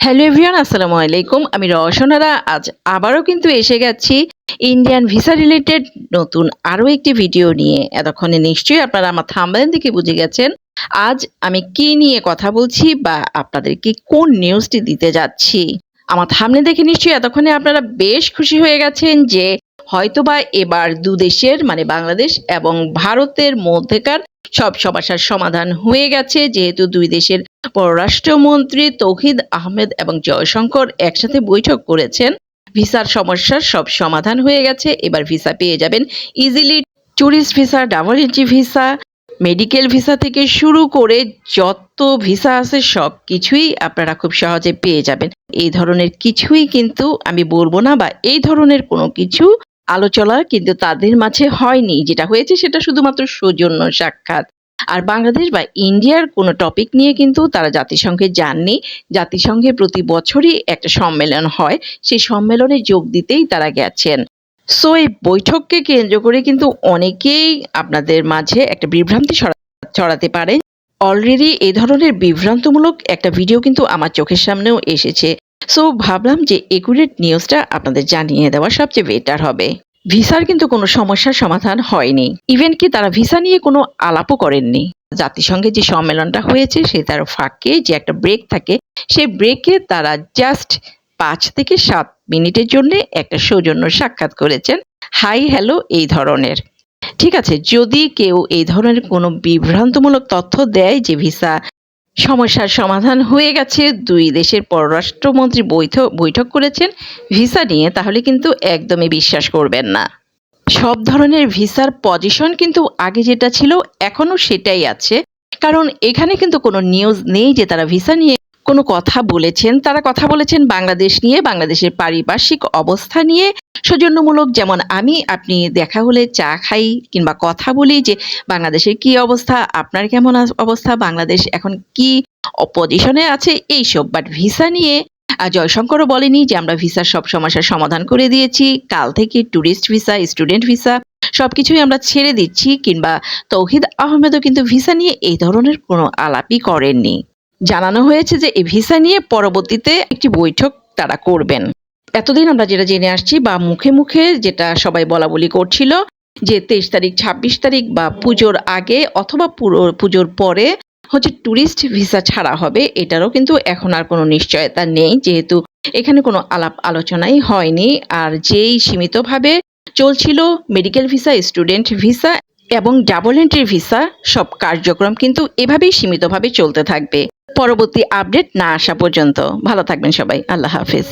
Hello everyone আসসালামু আলাইকুম। আমি রওশনারা, আজ আবারও কিন্তু এসে গেছি ইন্ডিয়ান ভিসা রিলেটেড নতুন আরও একটি ভিডিও নিয়ে। এতক্ষণে নিশ্চয়ই আপনারা আমার থাম্বনেল দেখে বুঝে গেছেন। আজ আমি কি নিয়ে কথা বলছি বা আপনাদেরকে কোন নিউজটি দিতে যাচ্ছি, আমার থামনে দেখে নিশ্চয়ই এতক্ষণে আপনারা বেশ খুশি হয়ে গেছেন যে হয়তোবা এবার দু দেশের মানে বাংলাদেশ এবং ভারতের মধ্যেকার সব সমস্যার সমাধান হয়ে গেছে। যেহেতু দুই দেশের পররাষ্ট্রমন্ত্রী তৌহিদ আহমেদ এবং জয়শঙ্কর একসাথে বৈঠক করেছেন, ভিসার সমস্যার সব সমাধান হয়ে গেছে। এবার ভিসা পেয়ে যাবেন easily tourist visa, double entry visa, medical visa থেকে শুরু করে যত ভিসা আছে সব কিছুই আপনারা খুব সহজে পেয়ে যাবেন। এই ধরনের কিছুই কিন্তু আমি বলব না বা এই ধরনের কোনো কিছু আলোচনা কিন্তু তাদের মাঝে হয়নি। যেটা হয়েছে সেটা শুধুমাত্র সৌজন্য সাক্ষাৎ। আর বাংলাদেশ বা ইন্ডিয়ার কোনো টপিক নিয়ে কিন্তু তারা জাতিসংঘে যাননি। জাতিসংঘে প্রতি বছরই একটা সম্মেলন হয়। সেই সম্মেলনে যোগ দিতেই তারা গেছেন। সো এই বৈঠককে কেন্দ্র করে কিন্তু অনেকেই আপনাদের মাঝে একটা বিভ্রান্তি ছড়াতে পারে। অলরেডি এ ধরনের বিভ্রান্তমূলক একটা ভিডিও কিন্তু আমার চোখের সামনেও এসেছে। সো ভাবলাম যে একুরেট নিউজটা আপনাদের জানিয়ে দেওয়া সবচেয়ে বেটার হবে। ভিসার কিন্তু কোনো সমস্যার সমাধান হয়নি। ইভেন কি তারা ভিসা নিয়ে কোনো আলাপও করেননি। জাতিসংঘে যে সম্মেলনটা হয়েছে, সে তার ফাঁকে যে একটা ব্রেক থাকে সেই ব্রেকে তারা জাস্ট পাঁচ থেকে সাত মিনিটের জন্য একটা সৌজন্য সাক্ষাৎ করেছেন। হাই হ্যালো এই ধরনের। ঠিক আছে, যদি কেউ এই ধরনের কোনো বিভ্রান্তমূলক তথ্য দেয় যে ভিসা সমস্যার সমাধান হয়ে গেছে। দুই দেশের পররাষ্ট্রমন্ত্রী বৈঠক বৈঠক করেছেন। ভিসা নিয়ে তাহলে কিন্তু একদমই বিশ্বাস করবেন না। সব ধরনের ভিসার পজিশন কিন্তু আগে যেটা ছিল, এখনও সেটাই আছে। কারণ এখানে কিন্তু কোনো নিউজ নেই যে তারা ভিসা নিয়ে কোনো কথা বলেছেন, তারা কথা বলেছেন বাংলাদেশ নিয়ে, বাংলাদেশের পারিপার্শ্বিক অবস্থা নিয়ে। সৌজন্যমূলক যেমন আমি, আপনি দেখা হলে চা খাই কিংবা কথা বলি যে, বাংলাদেশের কি অবস্থা, আপনার কেমন অবস্থা, বাংলাদেশ এখন কি পজিশনে আছে, এইসব। বাট ভিসা নিয়ে জয়শঙ্করও বলেনি যে, আমরা ভিসার সব সমস্যার সমাধান করে দিয়েছি। কাল থেকে ট্যুরিস্ট ভিসা, স্টুডেন্ট ভিসা সব কিছুই আমরা ছেড়ে দিচ্ছি কিংবা তৌহিদ আহমেদও কিন্তু ভিসা নিয়ে এই ধরনের কোনো আলাপই করেননি। জানানো হয়েছে যে এই ভিসা নিয়ে পরবর্তীতে একটি বৈঠক তারা করবেন। এতদিন আমরা যেটা জেনে আসছি বা মুখে মুখে যেটা সবাই বলা বলি করছিল যে তেইশ তারিখ, ছাব্বিশ তারিখ বা পুজোর আগে অথবা পুরো পুজোর পরে হচ্ছে ট্যুরিস্ট ভিসা ছাড়া হবে, এটারও কিন্তু এখন আর কোনো নিশ্চয়তা নেই। যেহেতু এখানে কোনো আলাপ আলোচনাই হয়নি আর যেই সীমিতভাবে চলছিল মেডিকেল ভিসা, স্টুডেন্ট ভিসা এবং ডাবল এন্ট্রি ভিসা, সব কার্যক্রম কিন্তু এভাবেই সীমিতভাবে চলতে থাকবে। পরবর্তী আপডেট না আসা পর্যন্ত। ভালো থাকবেন সবাই। আল্লাহ হাফিজ।